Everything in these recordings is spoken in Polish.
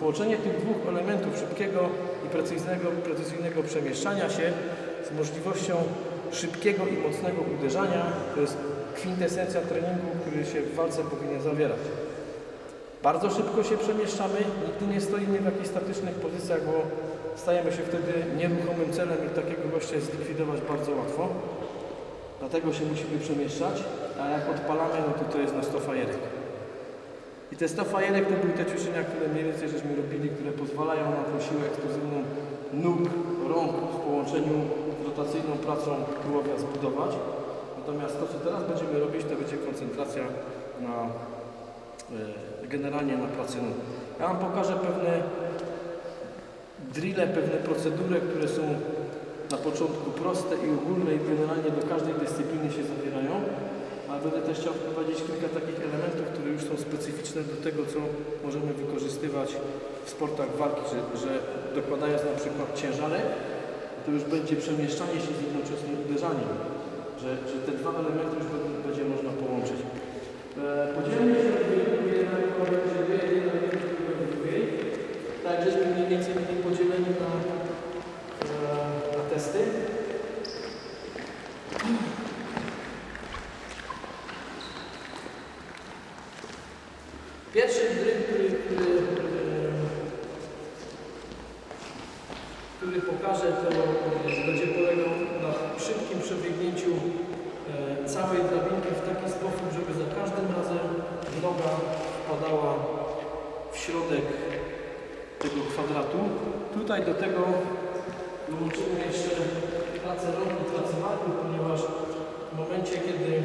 Połączenie tych dwóch elementów szybkiego i precyzyjnego, precyzyjnego przemieszczania się z możliwością szybkiego i mocnego uderzania to jest kwintesencja treningu, który się w walce powinien zawierać. Bardzo szybko się przemieszczamy, nigdy nie stoimy w jakichś statycznych pozycjach, bo stajemy się wtedy nieruchomym celem i takiego gościa zlikwidować bardzo łatwo. Dlatego się musimy przemieszczać, a jak odpalamy, no to to jest na 100 fajerek. Te 100 fajerek to były te ćwiczenia, które mniej więcej żeśmy robili, które pozwalają nam tą siłę eksplozywną nóg, rąk w połączeniu z rotacyjną pracą tułowia zbudować. Natomiast to, co teraz będziemy robić, to będzie koncentracja na e, generalnie na pracy nóg. Ja Wam pokażę pewne drille, pewne procedury, które są na początku proste i ogólne i generalnie do każdej dyscypliny się zawierają, ale będę też chciał wprowadzić kilka takich elementów, które już do tego, co możemy wykorzystywać w sportach walki, że, że dokładając na przykład ciężarek, to już będzie przemieszczanie się z jednoczesnym uderzaniem, że, że te dwa elementy już będzie, będzie można połączyć. E, podzielmy się na do drugiej, tak mniej więcej byli podzieleni na, e, na testy. Pierwszy dryl, który, który, który pokażę, to e, będzie polegał na szybkim przebiegnięciu e, całej drabinki w taki sposób, żeby za każdym razem noga wpadała w środek tego kwadratu. Tutaj do tego dołączymy jeszcze pracę rąk i pracę barków, ponieważ w momencie, kiedy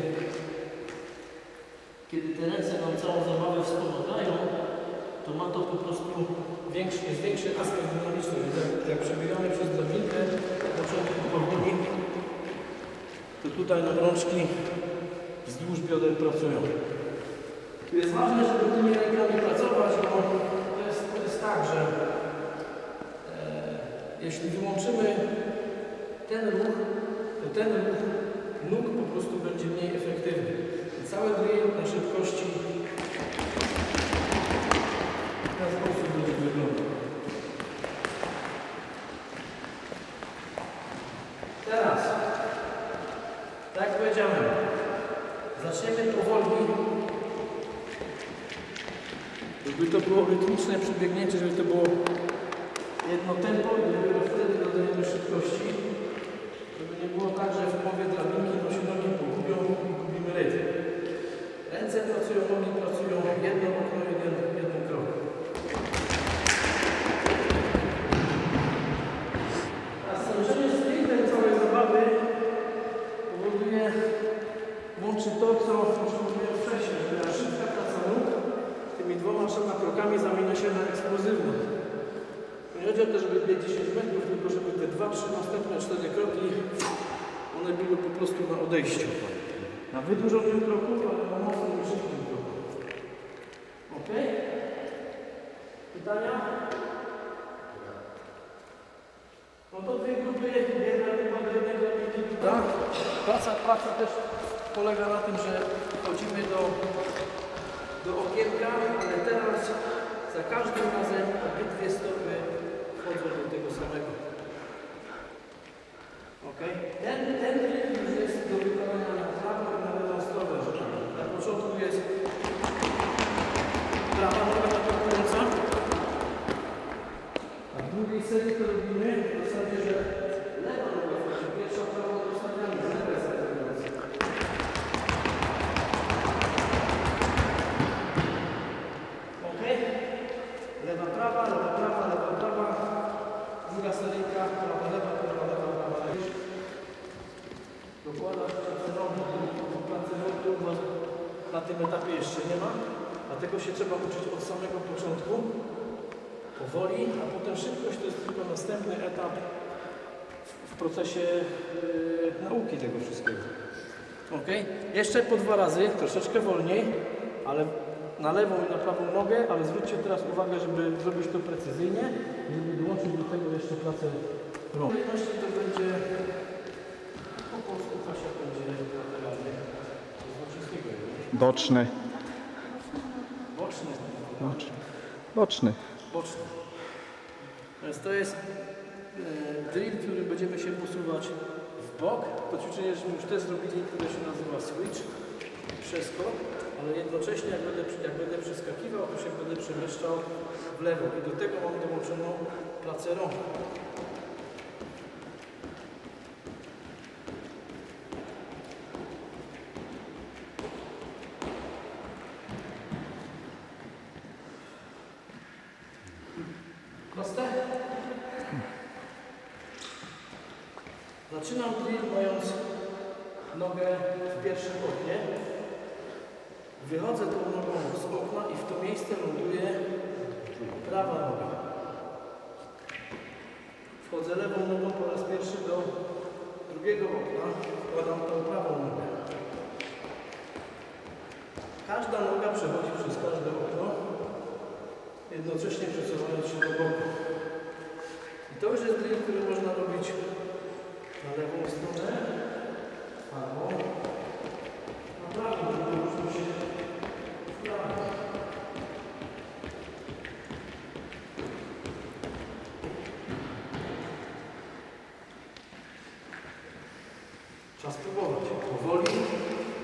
kiedy te ręce nam całą zabawę wspomagają, to ma to po prostu większy, jest większy aspekt dynamiczny. Jak, jak przebiegamy przez drabinkę, na początku powoli, to tutaj nam rączki wzdłuż bioder pracują. Tu jest ważne, żeby tymi rękami pracować, bo to jest, to jest tak, że e, jeśli wyłączymy ten ruch, to ten ruch nóg po prostu będzie mniej efektywny. Cały drill na szybkości w ten sposób będzie wyglądał. Teraz, tak jak powiedziałem, zaczniemy powoli, żeby to było rytmiczne przebiegnięcie, żeby to było jedno tempo i dopiero wtedy dodajemy szybkości, żeby nie było tak, że w połowie drabinki no się nogi pogubią i gubimy rytm. Ręce pracują, nogi pracują, jedno okno, jeden, jeden krok. A stężenie z pięknem całej zabawy powoduje, łączy to, co już mówiłem wcześniej, że ta szybka praca nóg tymi dwoma, trzema krokami zamienia się na eksplozywną. Nie chodzi o to, żeby biec 10 metrów, tylko żeby te 2, 3 następne 4 kroki, one były po prostu na odejściu. Na wydłużonym kroku, ale na mocnym i szybkim kroku. Ok? Pytania? No to dwie grupy, jedna grupa do jednej drabinki, druga. Praca, praca też polega na tym, że wchodzimy do, do okienka, ale teraz za każdym razem obydwie stopy wchodzą do tego samego. Ok? Ten, ten już jest do wykonania na prawą i na lewą stronę. Na początku jest prawa noga atakująca, a w drugiej serii to robimy w zasadzie, że lewa noga wchodzi pierwsza, prawą zostawiamy, lewa jest atakująca. Ok? Lewa, prawa, lewa, prawa, lewa, prawa. Druga seryjka, prawa, lewa, prawa, lewa, prawa, lewa. Dokładasz pracę nogi, bo pracy nóg tu u Was na tym etapie jeszcze nie ma, dlatego się trzeba uczyć od samego początku, powoli, a potem szybkość to jest tylko następny etap w, procesie yy, nauki tego wszystkiego. Ok? Jeszcze po dwa razy, troszeczkę wolniej, ale na lewą i na prawą nogę, ale zwróćcie teraz uwagę, żeby zrobić to precyzyjnie i żeby dołączyć do tego jeszcze pracę rąk. W kolejności to będzie po polsku Kasia będzie lateralny. Boczny. Boczny. Boczny. Boczny. Więc to jest e, drill, który będziemy się posuwać w bok. To ćwiczenie żeśmy już też zrobili, które się nazywa switch, przeskok, ale jednocześnie jak będę, jak będę przeskakiwał, to się będę przemieszczał w lewo i do tego mam dołączoną pracę rąk. Proste? Zaczynam drill mając nogę w pierwszym oknie. Wychodzę tą nogą z okna i w to miejsce ląduje prawa noga. Wchodzę lewą nogą po raz pierwszy do drugiego okna. Wkładam tą prawą nogę. Każda noga przechodzi przez każde okno jednocześnie przesuwając się do boku. I to już jest drill, który można robić na lewą stronę, albo na prawą, żeby ruszył się w prawo. Czas spróbować. Powoli,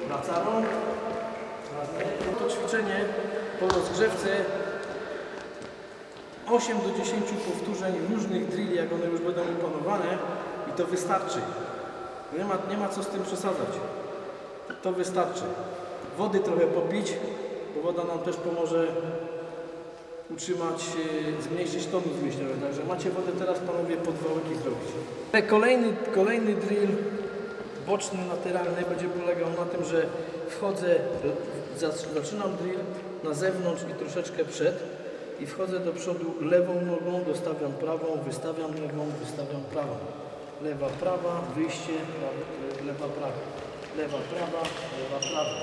praca rąk. To ćwiczenie po rozgrzewce 8 do 10 powtórzeń różnych drilli, jak one już będą opanowane i to wystarczy. Nie ma, nie ma co z tym przesadzać. To wystarczy. Wody trochę popić, bo woda nam też pomoże utrzymać, e, zmniejszyć tonus mięśniowy. Także macie wodę teraz panowie pod wałyki zrobić. Kolejny, kolejny drill boczny, lateralny będzie polegał na tym, że wchodzę, zac- zaczynam drill na zewnątrz i troszeczkę przed i wchodzę do przodu lewą nogą, dostawiam prawą, wystawiam lewą, wystawiam prawą. Lewa, prawa, wyjście, prawa, lewa, prawa. Lewa, prawa, lewa, prawa.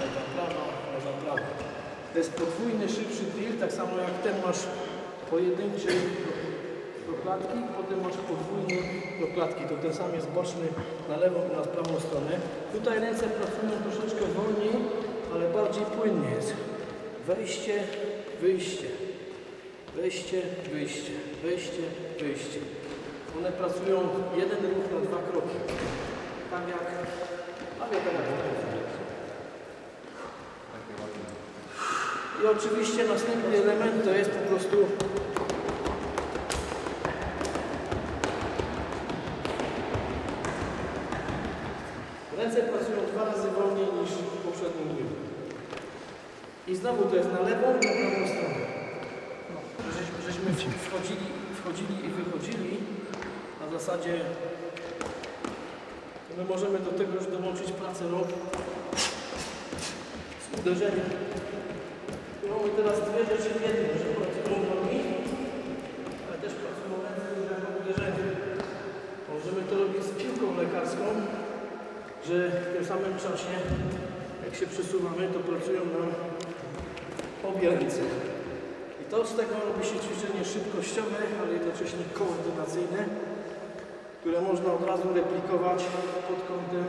Lewa, prawa, lewa, prawa. To jest podwójny, szybszy drill, tak samo jak ten masz pojedynczy do klatki, potem masz podwójny do klatki. To ten sam jest boczny na lewą i na prawą stronę. Tutaj ręce pracują troszeczkę wolniej, ale bardziej płynnie jest. Wejście, wyjście, wejście, wyjście, wejście, wyjście. One pracują jeden ruch na dwa kroki. Tak jak, tak jak. I oczywiście następny element to jest po prostu Ręce pracują dwa razy wolniej niż w poprzednim dniu. I znowu to jest na lewą i na prawą stronę. Żeśmy, żeśmy wchodzili, wchodzili i wychodzili na zasadzie my możemy do tego już dołączyć pracę rąk z uderzeniem. Mamy teraz dwie rzeczy w jednym, że pracują nogi, ale też pracują ręce już jako uderzenie. Możemy to robić z piłką lekarską, że w tym samym czasie, jak się przesuwamy, to pracują nam obie ręce. I to z tego robi się ćwiczenie szybkościowe, ale jednocześnie koordynacyjne, które można od razu replikować pod kątem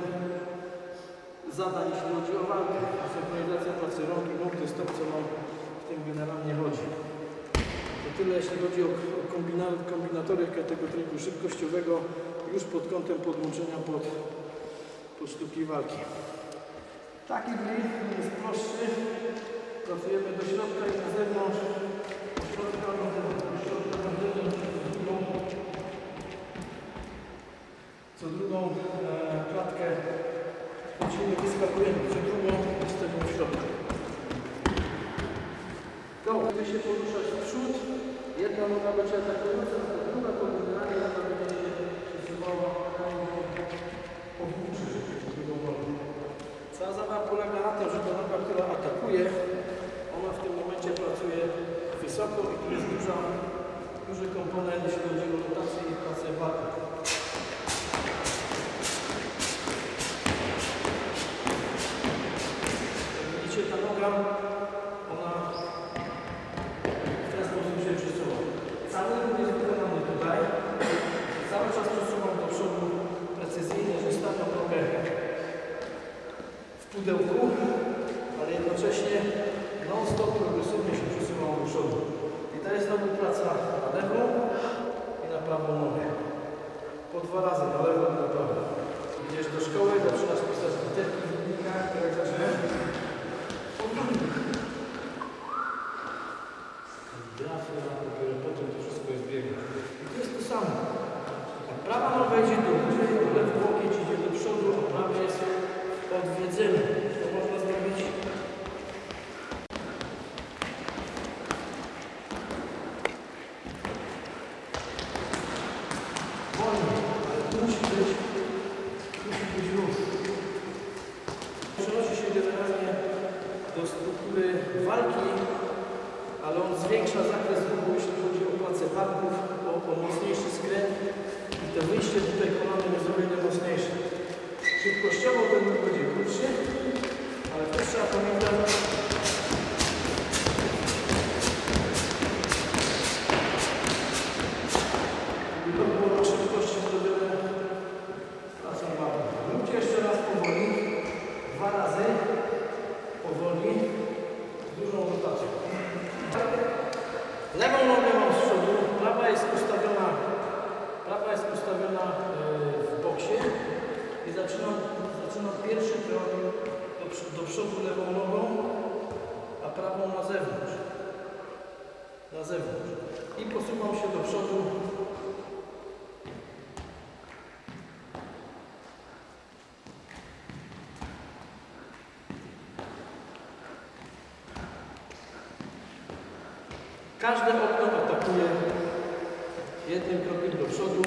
zadań, jeśli chodzi o walkę. Synchronizacja pracy rąk i nóg to jest to, co nam w tym generalnie chodzi. To tyle, jeśli chodzi o kombina- kombinatorykę tego triku szybkościowego, już pod kątem podłączenia pod pod sztuki walki. Taki drill jest prostszy. Pracujemy do środka i na zewnątrz. Do środka, na zewnątrz, do środka, na zewnątrz. Co drugą, co drugą e, klatkę chodzimy, wyskakujemy, co drugą jesteśmy w środku. Go, będę się poruszać w przód. Jedna noga będzie atakująca, a druga to generalnie noga będzie się przesuwała po dwóch krzyżach. Cała zabawa polega na tym, że ta noga, która atakuje, ona w tym momencie pracuje wysoko i tu jest duża, duży komponent, jeśli chodzi o rotację i pracę. Jak widzicie, ta noga, zewnątrz. I posuwam się do przodu. Każde okno atakuje jednym krokiem do przodu,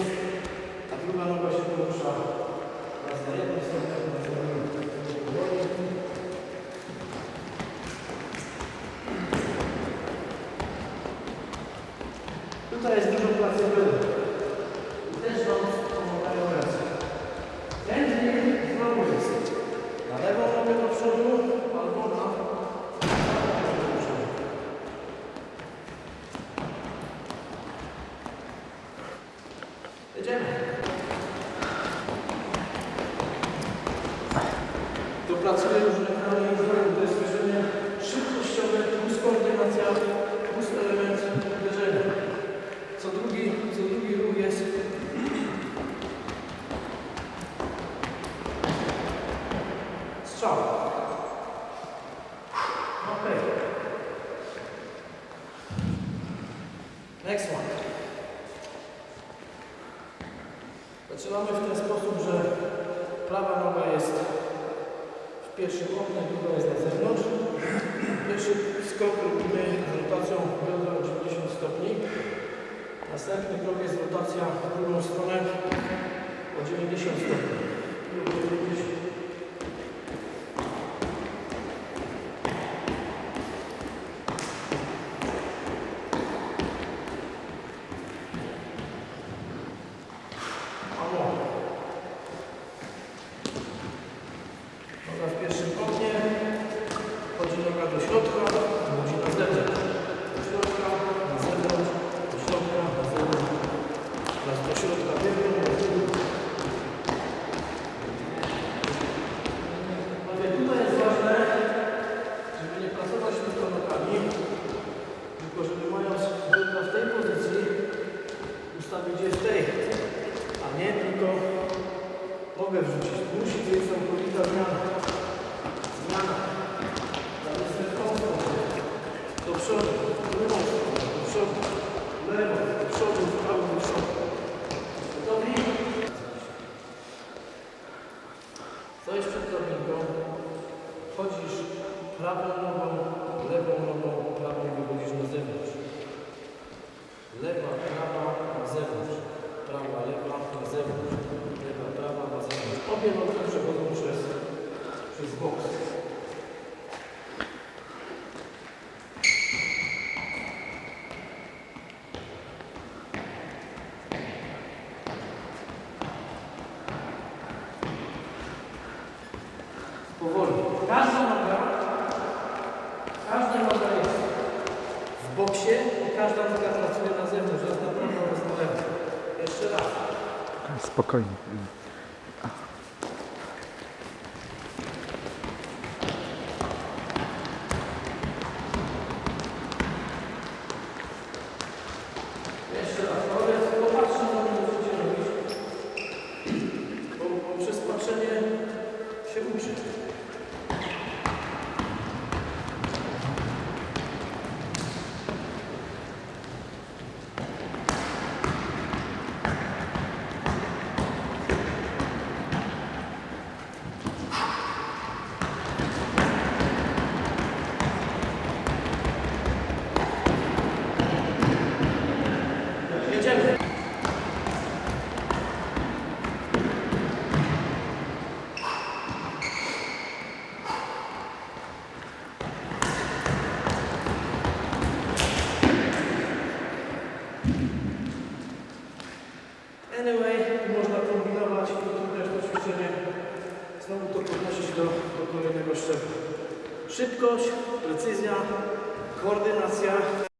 a druga noga się porusza raz na jedną stronę, raz na drugą. Tutaj jest dużo Następny krok jest rotacja w drugą stronę o 90 stopni. każda noga, każda noga jest w boksie i każda noga pracuje na zewnątrz, raz na prawo, raz na lewo. Jeszcze raz. Spokojnie. juntos